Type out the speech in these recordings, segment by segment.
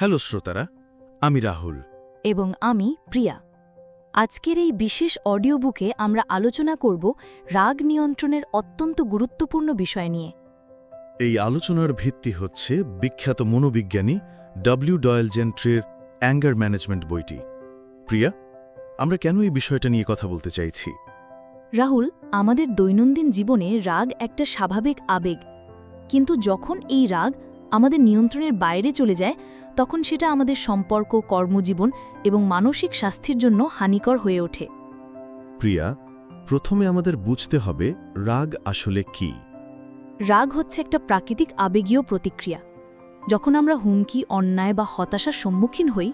Hello শ্রোতারা আমি রাহুল। এবং আমি প্রিয়া। আজকের এই বিশেষ অডিও বুকে আমরা আলোচনা করব রাগ নিয়ন্ত্রণের অত্যন্ত গুরুত্বপূর্ণ বিষয় নিয়ে। এই আলোচনার ভিত্তি হচ্ছে বিখ্যাত মনোবিজ্ঞানী ডব্লিউ ডয়েল জেন্ট্রির অ্যাঙ্গার ম্যানেজমেন্ট বইটি। প্রিয়া আমরা কেন এই বিষয়টা নিয়ে কথা বলতে চাইছি? রাহুল আমাদের দৈনন্দিন জীবনে রাগ একটা স্বাভাবিক আবেগ। কিন্তু যখন এই রাগ আমাদের নিয়ন্ত্রণের বাইরে চলে যায় তখন সেটা আমাদের সম্পর্ক কর্মজীবন এবং মানসিক স্বাস্থ্যের জন্য হানিকর হয়ে ওঠে। প্রিয়া প্রথমে আমাদের বুঝতে হবে রাগ আসলে কি। রাগ হচ্ছে একটা প্রাকৃতিক আবেগীয় প্রতিক্রিয়া। যখন আমরা হুমকি অন্যায় বা হতাশার সম্মুখীন হই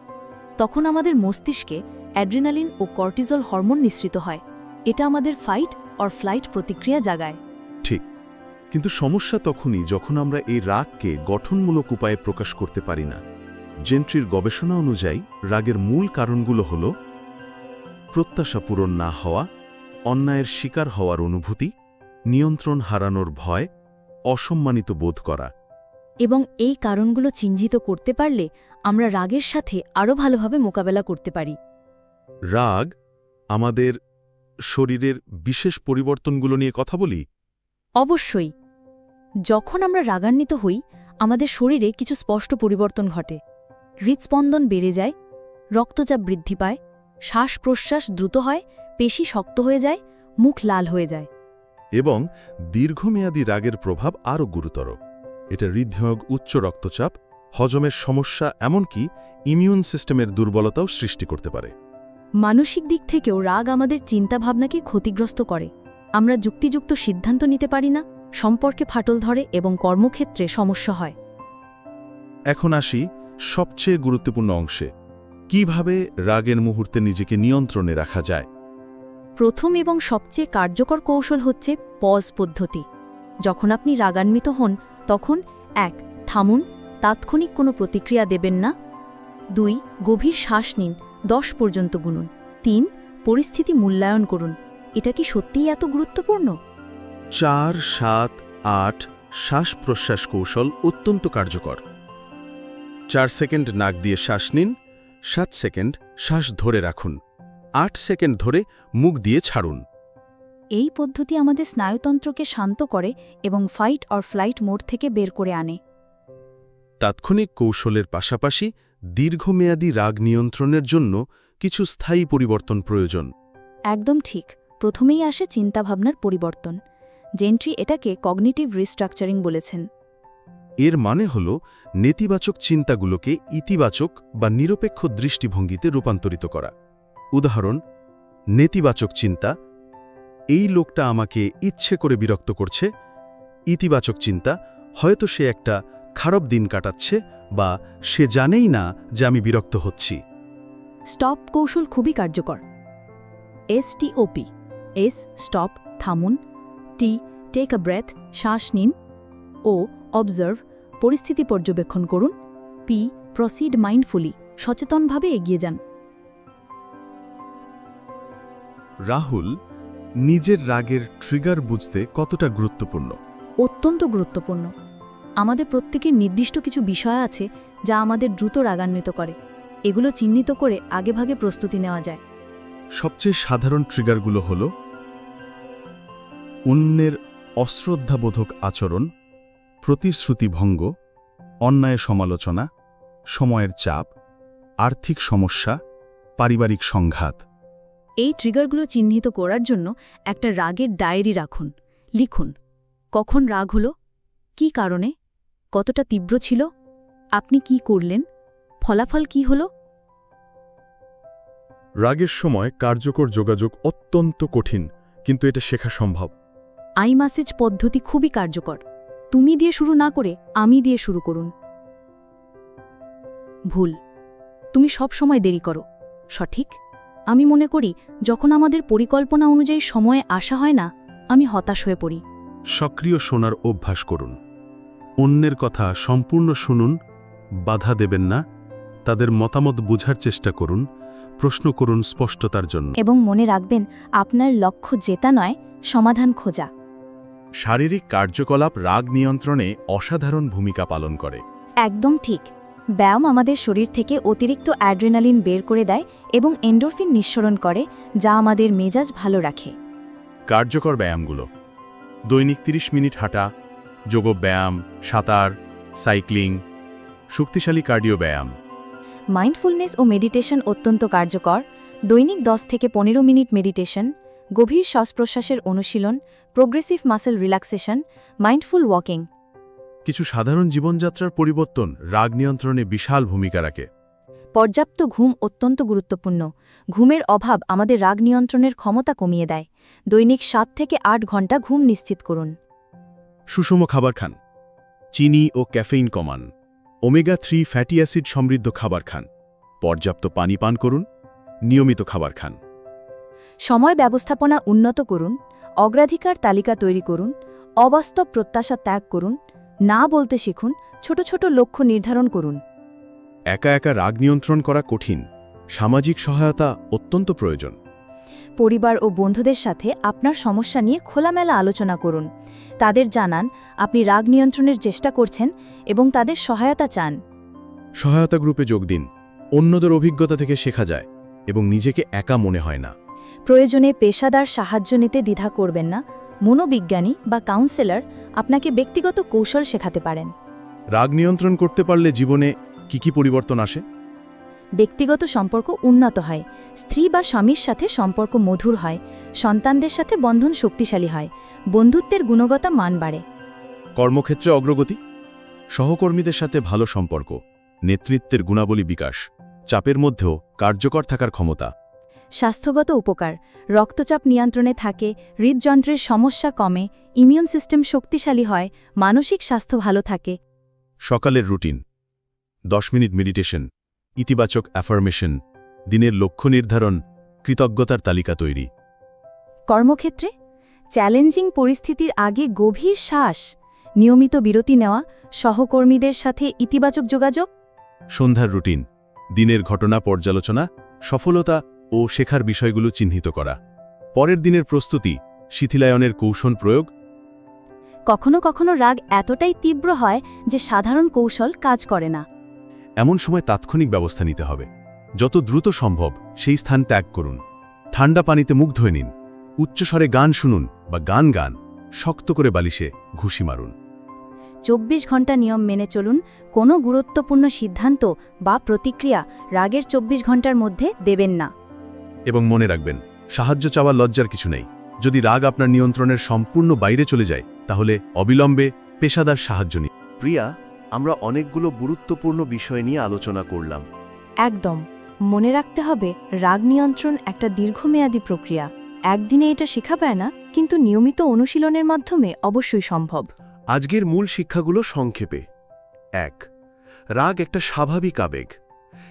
তখন আমাদের মস্তিষ্কে অ্যাড্রিনালিন ও কর্টিজল হরমোন নিঃসৃত হয়। এটা আমাদের ফাইট অর ফ্লাইট প্রতিক্রিয়া জাগায়। কিন্তু সমস্যা তখনই যখন আমরা এই রাগকে গঠনমূলক উপায়ে প্রকাশ করতে পারি না। জেন্ট্রির গবেষণা অনুযায়ী রাগের মূল কারণগুলো হল প্রত্যাশা পূরণ না হওয়া অন্যায়ের শিকার হওয়ার অনুভূতি নিয়ন্ত্রণ হারানোর ভয় অসম্মানিত বোধ করা। এবং এই কারণগুলো চিহ্নিত করতে পারলে আমরা রাগের সাথে আরও ভালোভাবে মোকাবেলা করতে পারি। রাগ আমাদের শরীরের বিশেষ পরিবর্তনগুলো নিয়ে কথা বলি? অবশ্যই। যখন আমরা রাগান্বিত হই আমাদের শরীরে কিছু স্পষ্ট পরিবর্তন ঘটে। হৃৎস্পন্দন বেড়ে যায় রক্তচাপ বৃদ্ধি পায় শ্বাস প্রশ্বাস দ্রুত হয় পেশি শক্ত হয়ে যায় মুখ লাল হয়ে যায়। এবং দীর্ঘমেয়াদী রাগের প্রভাব আরও গুরুতর। এটা হৃদয়োগ উচ্চ রক্তচাপ হজমের সমস্যা এমনকি ইমিউন সিস্টেমের দুর্বলতাও সৃষ্টি করতে পারে। মানসিক দিক থেকেও রাগ আমাদের চিন্তাভাবনাকে ক্ষতিগ্রস্ত করে। আমরা যুক্তিযুক্ত সিদ্ধান্ত নিতে পারি না সম্পর্কে ফাটল ধরে এবং কর্মক্ষেত্রে সমস্যা হয়। এখন আসি সবচেয়ে গুরুত্বপূর্ণ অংশে কীভাবে রাগের মুহূর্তে নিজেকে নিয়ন্ত্রণে রাখা যায়। প্রথম এবং সবচেয়ে কার্যকর কৌশল হচ্ছে পজ পদ্ধতি। যখন আপনি রাগান্বিত হন তখন এক থামুন তাৎক্ষণিক কোনো প্রতিক্রিয়া দেবেন না। দুই গভীর শ্বাস নিন দশ পর্যন্ত গুনুন। তিন পরিস্থিতি মূল্যায়ন করুন। এটা কি সত্যিই এত গুরুত্বপূর্ণ? চার সাত আট শ্বাস প্রশ্বাস কৌশল অত্যন্ত কার্যকর। চার সেকেন্ড নাক দিয়ে শ্বাস নিন সাত সেকেন্ড শ্বাস ধরে রাখুন আট সেকেন্ড ধরে মুখ দিয়ে ছাড়ুন। এই পদ্ধতি আমাদের স্নায়ুতন্ত্রকে শান্ত করে এবং ফাইট অর ফ্লাইট মোড থেকে বের করে আনে। তাৎক্ষণিক কৌশলের পাশাপাশি দীর্ঘমেয়াদী রাগ নিয়ন্ত্রণের জন্য কিছু স্থায়ী পরিবর্তন প্রয়োজন। একদম ঠিক। প্রথমেই আসে চিন্তাভাবনার পরিবর্তন। জেন্ট্রি এটাকে কগনিটিভ রিস্ট্রাকচারিং বলেছেন। এর মানে হল নেতিবাচক চিন্তাগুলোকে ইতিবাচক বা নিরপেক্ষ দৃষ্টিভঙ্গিতে রূপান্তরিত করা। উদাহরণ নেতিবাচক চিন্তা এই লোকটা আমাকে ইচ্ছে করে বিরক্ত করছে ইতিবাচক চিন্তা হয়তো সে একটা খারাপ দিন কাটাচ্ছে বা সে জানেই না যে আমি বিরক্ত হচ্ছি। স্টপ কৌশল খুবই কার্যকর। এসটিওপি এস স্টপ থামুন। টি টেক আ ব্রেথ শ্বাস নিন। ও অবজার্ভ পরিস্থিতি পর্যবেক্ষণ করুন। পি প্রসিড মাইন্ডফুলি সচেতনভাবে এগিয়ে যান। রাহুল নিজের রাগের ট্রিগার বুঝতে কতটা গুরুত্বপূর্ণ? অত্যন্ত গুরুত্বপূর্ণ। আমাদের প্রত্যেকের নির্দিষ্ট কিছু বিষয় আছে যা আমাদের দ্রুত রাগান্বিত করে। এগুলো চিহ্নিত করে আগেভাগে প্রস্তুতি নেওয়া যায়। সবচেয়ে সাধারণ ট্রিগারগুলো হল অন্যের অশ্রদ্ধাবোধক আচরণ প্রতিশ্রুতিভঙ্গ অন্যায় সমালোচনা সময়ের চাপ আর্থিক সমস্যা পারিবারিক সংঘাত। এই ট্রিগারগুলো চিহ্নিত করার জন্য একটা রাগের ডায়েরি রাখুন লিখুন কখন রাগ হলো কি কারণে কতটা তীব্র ছিল আপনি কি করলেন ফলাফল কি হলো? রাগের সময় কার্যকর যোগাযোগ অত্যন্ত কঠিন কিন্তু এটা শেখা সম্ভব। আই মাসেজ পদ্ধতি খুবই কার্যকর। তুমি দিয়ে শুরু না করে আমি দিয়ে শুরু করুন। ভুল। তুমি সব সময় দেরি করো। সঠিক। আমি মনে করি যখন আমাদের পরিকল্পনা অনুযায়ী সময়ে আসা হয় না আমি হতাশ হয়ে পড়ি। সক্রিয় শোনার অভ্যাস করুন। অন্যের কথা সম্পূর্ণ শুনুন বাধা দেবেন না তাদের মতামত বুঝার চেষ্টা করুন প্রশ্ন করুন স্পষ্টতার জন্য। এবং মনে রাখবেন আপনার লক্ষ্য জেতা নয় সমাধান খোঁজা। শারীরিক কার্যকলাপ রাগ নিয়ন্ত্রণে অসাধারণ ভূমিকা পালন করে। একদম ঠিক। ব্যায়াম আমাদের শরীর থেকে অতিরিক্ত অ্যাড্রেনালিন বের করে দেয় এবং এন্ডোরফিন নিঃসরণ করে যা আমাদের মেজাজ ভালো রাখে। কার্যকর ব্যায়ামগুলো। দৈনিক ৩০ মিনিট হাঁটা যোগব্যায়াম সাঁতার সাইক্লিং শক্তিশালী কার্ডিও ব্যায়াম। মাইন্ডফুলনেস ও মেডিটেশন অত্যন্ত কার্যকর। দৈনিক 10 থেকে পনেরো মিনিট মেডিটেশন গভীর শ্বাস প্রশ্বাসের অনুশীলন progressive muscle relaxation mindful walking কিছু সাধারণ জীবনযাত্রার পরিবর্তন রাগ নিয়ন্ত্রণে বিশাল ভূমিকা রাখে। পর্যাপ্ত ঘুম অত্যন্ত গুরুত্বপূর্ণ। ঘুমের অভাব আমাদের রাগ নিয়ন্ত্রণের ক্ষমতা কমিয়ে দেয়। দৈনিক সাত থেকে আট ঘণ্টা ঘুম নিশ্চিত করুন। সুষম খাবার খান। চিনি ও ক্যাফেইন কমান। ওমেগা থ্রি ফ্যাটি অ্যাসিড সমৃদ্ধ খাবার খান। পর্যাপ্ত পানি পান করুন। নিয়মিত খাবার খান। সময় ব্যবস্থাপনা উন্নত করুন অগ্রাধিকার তালিকা তৈরি করুন অবাস্তব প্রত্যাশা ত্যাগ করুন না বলতে শিখুন ছোট ছোট লক্ষ্য নির্ধারণ করুন। একা একা রাগ নিয়ন্ত্রণ করা কঠিন সামাজিক সহায়তা অত্যন্ত প্রয়োজন। পরিবার ও বন্ধুদের সাথে আপনার সমস্যা নিয়ে খোলামেলা আলোচনা করুন তাদের জানান আপনি রাগ নিয়ন্ত্রণের চেষ্টা করছেন এবং তাদের সহায়তা চান। সহায়তা গ্রুপে যোগ দিন অন্যদের অভিজ্ঞতা থেকে শেখা যায় এবং নিজেকে একা মনে হয় না। প্রয়োজনে পেশাদার সাহায্য নিতে দ্বিধা করবেন না। মনোবিজ্ঞানী বা কাউন্সেলর আপনাকে ব্যক্তিগত কৌশল শেখাতে পারেন। রাগ নিয়ন্ত্রণ করতে পারলে জীবনে কি কি পরিবর্তন আসে? ব্যক্তিগত সম্পর্ক উন্নত হয়। স্ত্রী বা স্বামীর সাথে সম্পর্ক মধুর হয়। সন্তানদের সাথে বন্ধন শক্তিশালী হয়। বন্ধুত্বের গুণগত মান বাড়ে। কর্মক্ষেত্রে অগ্রগতি? সহকর্মীদের সাথে ভালো সম্পর্ক নেতৃত্বের গুণাবলী বিকাশ চাপের মধ্যেও কার্যকর থাকার ক্ষমতা। স্বাস্থ্যগত উপকার রক্তচাপ নিয়ন্ত্রণে থাকে হৃদযন্ত্রের সমস্যা কমে ইমিউন সিস্টেম শক্তিশালী হয় মানসিক স্বাস্থ্য ভালো থাকে। সকালের রুটিন। দশ মিনিট মেডিটেশন ইতিবাচক অ্যাফার্মেশন দিনের লক্ষ্য নির্ধারণ কৃতজ্ঞতার তালিকা তৈরি। কর্মক্ষেত্রে চ্যালেঞ্জিং পরিস্থিতির আগে গভীর শ্বাস নিয়মিত বিরতি নেওয়া সহকর্মীদের সাথে ইতিবাচক যোগাযোগ। সন্ধ্যার রুটিন দিনের ঘটনা পর্যালোচনা সফলতা ও শেখার বিষয়গুলো চিহ্নিত করা। পরের দিনের প্রস্তুতি শিথিলায়নের কৌশল প্রয়োগ। কখনো কখনো রাগ এতটাই তীব্র হয় যে সাধারণ কৌশল কাজ করে না। এমন সময় তাৎক্ষণিক ব্যবস্থা নিতে হবে। যত দ্রুত সম্ভব সেই স্থান ত্যাগ করুন। ঠান্ডা পানিতে মুখ ধুয়ে নিন। উচ্চস্বরে গান শুনুন বা গান গান শক্ত করে বালিশে ঘুষি মারুন। চব্বিশ ঘণ্টা নিয়ম মেনে চলুন কোনো গুরুত্বপূর্ণ সিদ্ধান্ত বা প্রতিক্রিয়া রাগের চব্বিশ ঘণ্টার মধ্যে দেবেন না। এবং মনে রাখবেন সাহায্য চাওয়ার লজ্জার কিছু নেই। যদি রাগ আপনার নিয়ন্ত্রণের সম্পূর্ণ বাইরে চলে যায় তাহলে অবিলম্বে পেশাদার সাহায্য নিন। প্রিয়া আমরা অনেকগুলো গুরুত্বপূর্ণ বিষয় নিয়ে আলোচনা করলাম। একদম। মনে রাখতে হবে রাগ নিয়ন্ত্রণ একটা দীর্ঘমেয়াদী প্রক্রিয়া। একদিনে এটা শেখা পায় না কিন্তু নিয়মিত অনুশীলনের মাধ্যমে অবশ্যই সম্ভব। আজকের মূল শিক্ষাগুলো সংক্ষেপে। এক রাগ একটা স্বাভাবিক আবেগ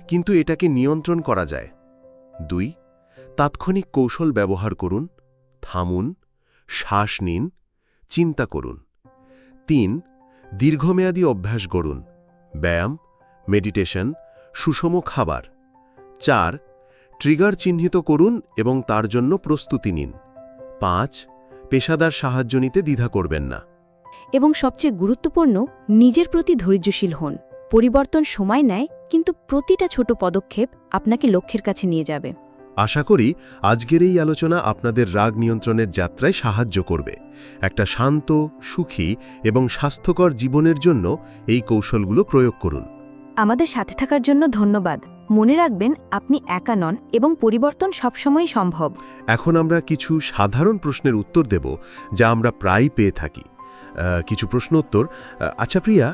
কিন্তু এটাকে নিয়ন্ত্রণ করা যায়। দুই তাৎক্ষণিক কৌশল ব্যবহার করুন, থামুন, শ্বাস নিন, চিন্তা করুন। তিন, দীর্ঘমেয়াদী অভ্যাস গড়ুন, ব্যায়াম, মেডিটেশন, সুষম খাবার। চার, ট্রিগার চিহ্নিত করুন এবং তার জন্য প্রস্তুতি নিন। পাঁচ, পেশাদার সাহায্য নিতে দ্বিধা করবেন না। এবং সবচেয়ে গুরুত্বপূর্ণ, নিজের প্রতি ধৈর্যশীল হন। পরিবর্তন সময় নেয়, কিন্তু প্রতিটা ছোট পদক্ষেপ আপনাকে লক্ষ্যের কাছে নিয়ে যাবে। আশা করি আজকের এই আলোচনা আপনাদের রাগ নিয়ন্ত্রণের যাত্রায় সাহায্য করবে। একটা শান্ত সুখী এবং স্বাস্থ্যকর জীবনের জন্য এই কৌশলগুলো প্রয়োগ করুন। আমাদের সাথে থাকার জন্য ধন্যবাদ। মনে রাখবেন আপনি একা নন এবং পরিবর্তন সবসময়ই সম্ভব। এখন আমরা কিছু সাধারণ প্রশ্নের উত্তর দেব যা আমরা প্রায় পেয়ে থাকি। কিছু প্রশ্ন উত্তর আচ্ছা প্রিয়া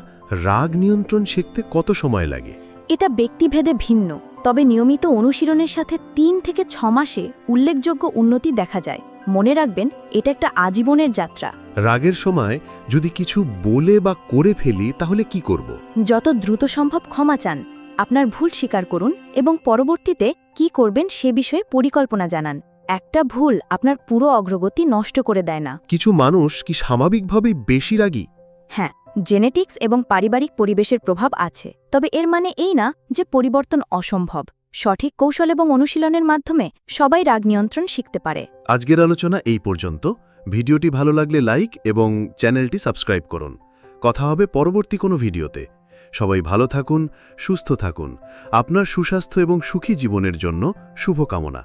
রাগ নিয়ন্ত্রণ শিখতে কত সময় লাগে? এটা ব্যক্তিভেদে ভিন্ন। তবে নিয়মিত অনুশীলনের সাথে তিন থেকে ছ মাসে উল্লেখযোগ্য উন্নতি দেখা যায়। মনে রাখবেন এটা একটা আজীবনের যাত্রা। রাগের সময় যদি কিছু বলে বা করে ফেলি তাহলে কি করব? যত দ্রুত সম্ভব ক্ষমা চান। আপনার ভুল স্বীকার করুন এবং পরবর্তীতে কি করবেন সে বিষয়ে পরিকল্পনা জানান। একটা ভুল আপনার পুরো অগ্রগতি নষ্ট করে দেয় না। কিছু মানুষ কি স্বাভাবিকভাবেই বেশি রাগী? হ্যাঁ জেনেটিক্স এবং পারিবারিক পরিবেশের প্রভাব আছে তবে এর মানে এই না যে পরিবর্তন অসম্ভব। সঠিক কৌশল এবং অনুশীলনের মাধ্যমে সবাই রাগ নিয়ন্ত্রণ শিখতে পারে। আজকের আলোচনা এই পর্যন্ত। ভিডিওটি ভালো লাগলে লাইক এবং চ্যানেলটি সাবস্ক্রাইব করুন। কথা হবে পরবর্তী কোনো ভিডিওতে। সবাই ভালো থাকুন সুস্থ থাকুন। আপনার সুস্বাস্থ্য এবং সুখী জীবনের জন্য শুভকামনা।